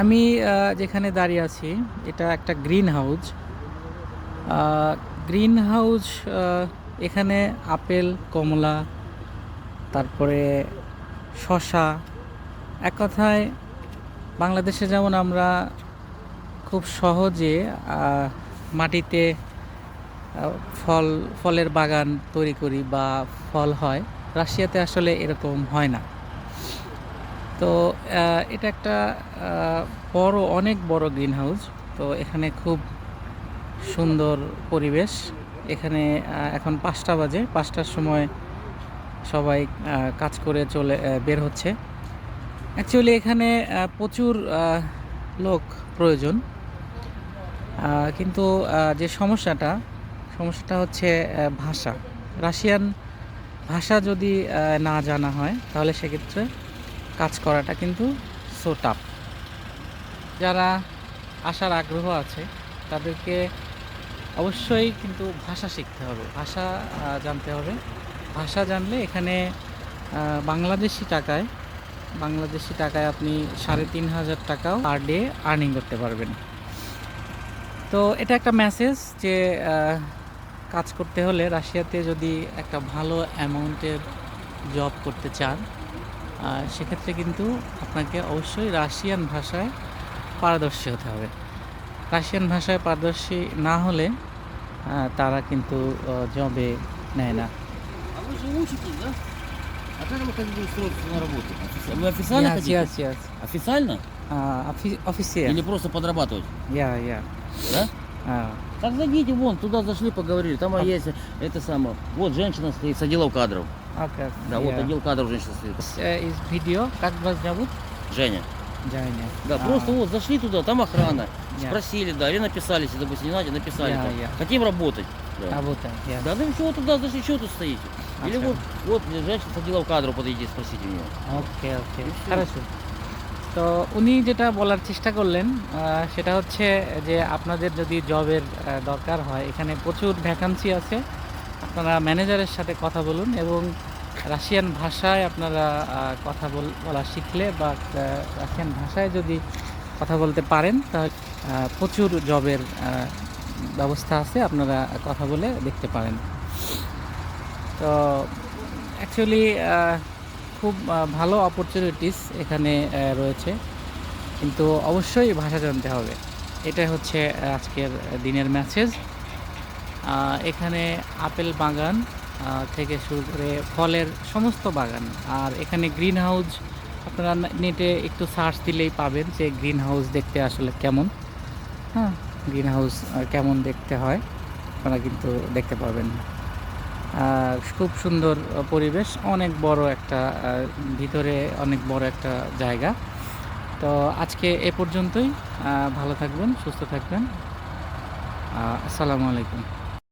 আমি যেখানে দাঁড়িয়ে আছি, এটা একটা গ্রিন হাউস গ্রিন হাউস এখানে আপেল, কমলা, তারপরে শশা এক কথায়, বাংলাদেশে যেমন আমরা খুব সহজে মাটিতে ফল, ফলের বাগান তৈরি করি বা ফল হয়, রাশিয়াতে আসলে এরকম হয় না। তো এটা একটা বড়, অনেক বড় গ্রিন হাউস তো এখানে খুব সুন্দর পরিবেশ। এখানে এখন পাঁচটা বাজে। পাঁচটার সময় সবাই কাজ করে চলে বের হচ্ছে। অ্যাকচুয়ালি এখানে প্রচুর লোক প্রয়োজন। কিন্তু যে সমস্যাটা সমস্যাটা হচ্ছে ভাষা। রাশিয়ান ভাষা যদি না জানা হয়, তাহলে সেক্ষেত্রে কাজ করাটা কিন্তু সো টাফ যারা আসার আগ্রহ আছে, তাদেরকে অবশ্যই কিন্তু ভাষা শিখতে হবে। ভাষা জানতে হবে। ভাষা জানলে এখানে বাংলাদেশি টাকায় বাংলাদেশি টাকায় আপনি সাড়ে তিন হাজার টাকাও পার ডে আর্নিং করতে পারবেন। তো এটা একটা মেসেজ যে কাজ করতে হলে রাশিয়াতে যদি একটা ভালো অ্যামাউন্টের জব করতে চান সেক্ষেত্রে কিন্তু আপনাকে অবশ্যই রাশিয়ান ভাষায় পারদর্শী হতে হবে রাশিয়ান ভাষায় পারদর্শী না হলে আহ, তারা কিন্তু জবে নেয় না А вы же учитесь, да? А как вы хотите устроиться на работу? Офици- Вы официально Yes, хотите? yes, yes. Официально? Uh, offi- official. Или просто подрабатывать? Yeah, yeah. Да? Uh, Так зайдите вон, туда зашли, поговорили. Там А- есть это самое. Вот женщина стоит с отделом кадров. okay. Да, вот yeah. отдел кадров женщина стоит. Uh, Из видео, как вас зовут? Женя. Джайня. Да, А, просто вот зашли туда, там охрана. Yeah. Спросили, да, или написали, если, допустим, не надо, написали. Yeah, там. yeah. Хотим работать. Да. Работаем, yeah. Да, ну чего туда зашли, чего тут стоите? Или Ага. вот, вот женщина с отделом кадров подойдите, спросите у нее. ওকে ওকে নিশ্চয়ই। খারাপ তো উনি যেটা বলার চেষ্টা করলেন আহ, সেটা হচ্ছে যে আপনাদের যদি জবের আহ, দরকার হয় এখানে প্রচুর ভ্যাকান্সি আছে আপনারা ম্যানেজারের সাথে কথা বলুন এবং রাশিয়ান ভাষায় আপনারা কথা বল- শিখলে বা রাশিয়ান ভাষায় যদি কথা বলতে পারেন, তাহলে প্রচুর জবের ব্যবস্থা আছে, আপনারা কথা বলে দেখতে পারেন। তো অ্যাকচুয়ালি খুব ভালো অপরচুনিটিস এখানে রয়েছে। কিন্তু অবশ্যই ভাষা জানতে হবে। এটাই হচ্ছে আজকের দিনের মেসেজ এখানে আপেল বাগান থেকে শুরু করে ফলের সমস্ত বাগান। আর এখানে গ্রিন হাউস আপনারা নেটে একটু সার্চ দিলেই পাবেন যে গ্রিন হাউস দেখতে আসলে কেমন। হ্যাঁ গ্রিন হাউস কেমন দেখতে হয়, আপনারা কিন্তু দেখতে পাবেন। খুব সুন্দর পরিবেশ, অনেক বড় একটা ভিতরে অনেক বড় একটা জায়গা। তো আজকে এ পর্যন্তই ভালো থাকবেন, সুস্থ থাকবেন। আসসালামু আলাইকুম।